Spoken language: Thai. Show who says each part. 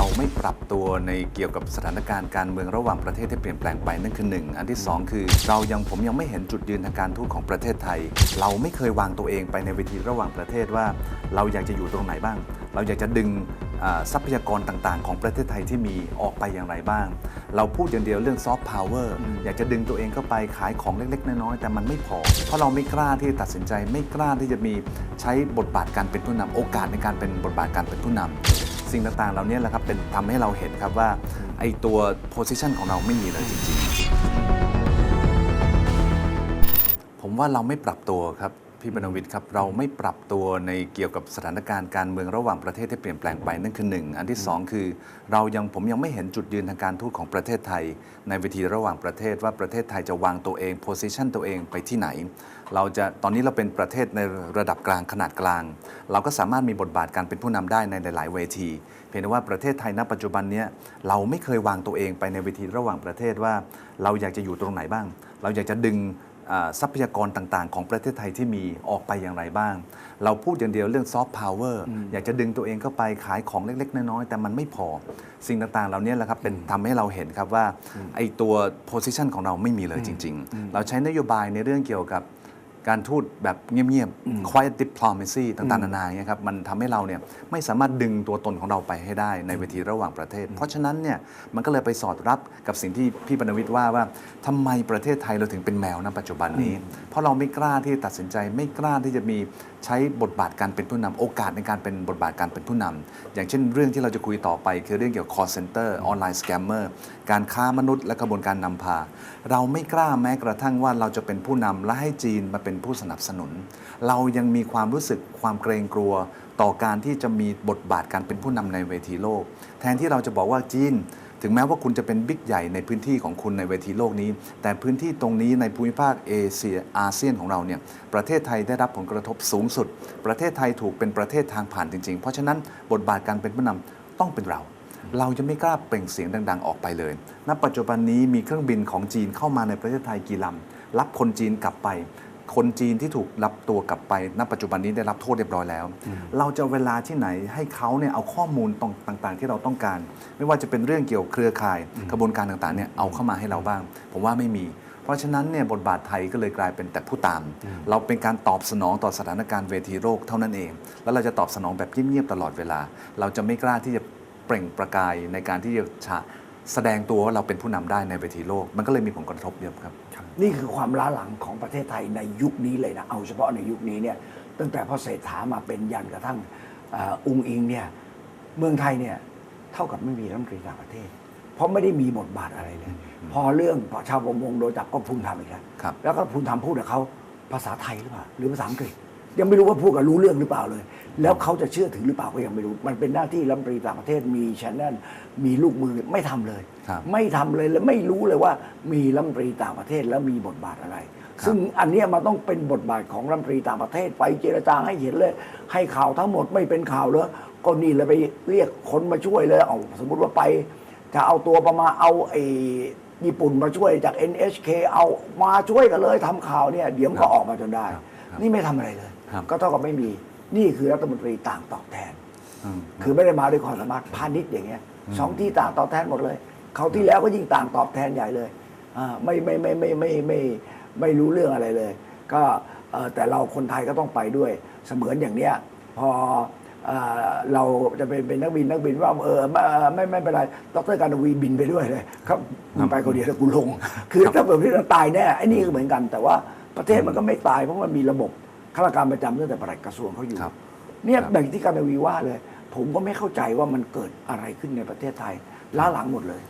Speaker 1: เราไม่ปรับตัวในเกี่ยวกับสถานการณ์การเมืองระหว่างประเทศที่เปลี่ยนแปลงไปนั่นคือหนึ่งอันที่สองคือเรายังผมยังไม่เห็นจุดยืนทางการทูตของประเทศไทย เราไม่เคยวางตัวเองไปในเวทีระหว่างประเทศว่า เราอยากจะอยู่ตรงไหนบ้าง เราอยากจะดึงอ่าทรัพยากรต่างๆ ของประเทศไทยที่มีออกไปอย่างไรบ้าง เราพูดอย่างเดียวเรื่องซอฟต์พาวเวอร์อยากจะดึงตัวเองเข้าไปขายของเล็ก ๆ น้อยๆแต่มันไม่พอ เพราะเราไม่กล้าที่จะตัดสินใจไม่กล้าที่จะมีใช้บทบาทการเป็นผู้นำโอกาสในการเป็นบทบาทการเป็นผู้นำ สิ่งต่างๆ เหล่านี้แหละครับเป็นทำให้เราเห็นครับว่าไอ้ตัว position ของเราไม่มีเลยจริง ๆ ผมว่าเราไม่ปรับตัวครับ พี่บรรวิทย์ครับ เราไม่ปรับตัวในเกี่ยวกับสถานการณ์การเมืองระหว่างประเทศที่เปลี่ยนแปลงไปนั่นคือหนึ่งอันที่สองคือ เรายังผมยังไม่เห็นจุดยืนทางการทูตของประเทศไทย ในเวทีระหว่างประเทศว่าประเทศไทยจะวางตัวเอง position ตัวเองไปที่ไหน เราจะตอนนี้เราเป็นประเทศในระดับกลางขนาดกลาง เราก็สามารถมีบทบาทการเป็นผู้นำได้ในหลาย ๆ เวที เพียงแต่ว่าประเทศไทยณปัจจุบันเนี้ยเราไม่เคยวางตัวเองไปในเวทีระหว่างประเทศว่า เราอยากจะอยู่ตรงไหนบ้าง เราอยากจะดึง ทรัพยากรต่างๆ ของประเทศไทยที่มีออกไปอย่างไรบ้าง เราพูดอย่างเดียวเรื่องซอฟต์พาวเวอร์อยากจะดึงตัวเองเข้าไปขายของเล็ก ๆ น้อยๆแต่มันไม่พอสิ่งต่างๆ เหล่านี้แหละครับเป็นทำให้เราเห็นครับว่าไอ้ตัว position ของเราไม่มีเลยจริง ๆ เราใช้นโยบายในเรื่องเกี่ยวกับ การทูตแบบเงียบๆ quiet diplomacy ต่างๆ นานาเนี่ยครับมันทำให้เราเนี่ยไม่สามารถดึงตัวตนของเราไปให้ได้ในเวทีระหว่างประเทศ เพราะฉะนั้นเนี่ยมันก็เลยไปสอดรับกับสิ่งที่พี่บรรณวิทย์ว่าว่าทำไมประเทศไทยเราถึงเป็นแมวณปัจจุบันนี้ เพราะเราไม่กล้าที่จะตัดสินใจไม่กล้าที่จะมีใช้บทบาทการเป็นผู้นำโอกาสในการเป็นบทบาทการเป็นผู้นำอย่างเช่นเรื่องที่เราจะคุยต่อไป คือเรื่องเกี่ยวกับ call center ออนไลน์สแกมเมอร์การค้ามนุษย์และกระบวนการนำพา เราไม่กล้าแม้กระทั่งว่าเราจะเป็นผู้นำและให้จีนมาเป็นผู้สนับสนุน เรายังมีความรู้สึกความเกรงกลัว ต่อการที่จะมีบทบาทการเป็นผู้นำในเวทีโลก แทนที่เราจะบอกว่าจีน ถึงแม้ว่าคุณจะเป็นบิ๊กใหญ่ในพื้นที่ของคุณในเวทีโลกนี้ แต่พื้นที่ตรงนี้ในภูมิภาคเอเชียอาเซียนของเราเนี่ยประเทศไทยได้รับผลกระทบสูงสุด ประเทศไทยถูกเป็นประเทศทางผ่านจริงๆ เพราะฉะนั้นบทบาทการเป็นผู้นำต้องเป็นเราเราจะไม่กล้าเปล่งเสียงดัง ๆ ออกไปเลย ณ ปัจจุบันนี้มีเครื่องบินของจีนเข้ามาในประเทศไทยกี่ลำ รับคนจีนกลับไป คนจีนที่ถูกรับตัวกลับไปณปัจจุบันนี้ได้รับโทษเรียบร้อยแล้ว เราจะเอาเวลาที่ไหนให้เขาเนี่ยเอาข้อมูลตรงต่างๆ ที่เราต้องการ ไม่ว่าจะเป็นเรื่องเกี่ยวกับเครือข่ายกระบวนการต่างๆเนี่ยเอาเข้ามาให้เราบ้าง ผมว่าไม่มี เพราะฉะนั้นเนี่ยบทบาทไทยก็เลยกลายเป็นแต่ผู้ตาม เราเป็นการตอบสนองต่อสถานการณ์เวทีโลกเท่านั้นเอง แล้วเราจะตอบสนองแบบเงียบๆตลอดเวลา เราจะไม่กล้าที่จะเปล่งประกายในการที่จะฉะ แสดงตัวว่าเราเป็นผู้นำได้ในเวทีโลก มันก็เลยมีผลกระทบเยอะครับ
Speaker 2: นี่คือความล้าหลังของประเทศไทยในยุคนี้เลยนะ เอาเฉพาะในยุคนี้เนี่ยตั้งแต่พ่อเศรษฐามาเป็นยันกระทั่งเอ่ออุงอิงเนี่ยเมืองไทยเนี่ยเท่ากับไม่มีรัฐมนตรีต่างประเทศ เพราะไม่ได้มีบทบาทอะไรเลย พอเรื่องชาวประมงโดนจับก็ภูมิธรรมอีกแล้ว
Speaker 1: ครับ
Speaker 2: แล้วก็ภูมิธรรมพูดกับเขาภาษาไทยหรือเปล่าหรือภาษาอังกฤษ ยังไม่รู้ว่าพูดกับรู้เรื่องหรือเปล่าเลย แล้วเขาจะเชื่อถือหรือเปล่าก็ยังไม่รู้ มันเป็นหน้าที่รัฐมนตรีต่างประเทศมีชแนลมีลูกมือไม่ทำเลย
Speaker 1: ครับ
Speaker 2: ไม่ทำเลยและไม่รู้เลยว่ามีรัฐมนตรีต่างประเทศแล้วมีบทบาทอะไร
Speaker 1: ครับ
Speaker 2: ซึ่งอันเนี้ยมันต้องเป็นบทบาทของรัฐมนตรีต่างประเทศไปเจรจาให้เห็นเลย ให้ข่าวทั้งหมดไม่เป็นข่าวเลยก็นี่เลยไปเรียกคนมาช่วยเลยเอาสมมติว่าไปจะเอาตัวประมาณเอาไอ้ญี่ปุ่นมาช่วยจาก NHK เอามาช่วยกันเลยทำข่าวเนี่ย เดี๋ยวมันก็ออกมาจนได้
Speaker 1: ครับครับ
Speaker 2: นี่ไม่ทำอะไรเลย ก็เท่ากับไม่มี นี่คือรัฐมนตรีต่างตอบแทน คือไม่ได้มาด้วยความสามารถพาณิชย์อย่างเงี้ยสองที่ต่างตอบแทนหมดเลยเขาที่แล้วก็ยิ่งต่างตอบแทนใหญ่เลยไม่ไม่ไม่ไม่ไม่ไม่ไม่รู้เรื่องอะไรเลย ก็แต่เราคนไทยก็ต้องไปด้วย เสมือนอย่างเนี้ยพอเราจะเป็นเป็นนักบินนักบินว่าเออไม่ไม่เป็นไรดรการวีบินไปด้วยเลยครับไปคนเดียวล้กูลง คือถ้าแบบนี้เราตายแน่ไอ้นี่ก็เหมือนกัน แต่ว่าประเทศมันก็ไม่ตายเพราะมันมีระบบ ข้าราชการประจำตั้งแต่ปลัดกระทรวงเขาอยู่
Speaker 1: ครับ
Speaker 2: เนี่ย
Speaker 1: ครับ
Speaker 2: แบบที่การวีว่าเลย ผมก็ไม่เข้าใจว่ามันเกิดอะไรขึ้นในประเทศไทยล้าหลังหมดเลย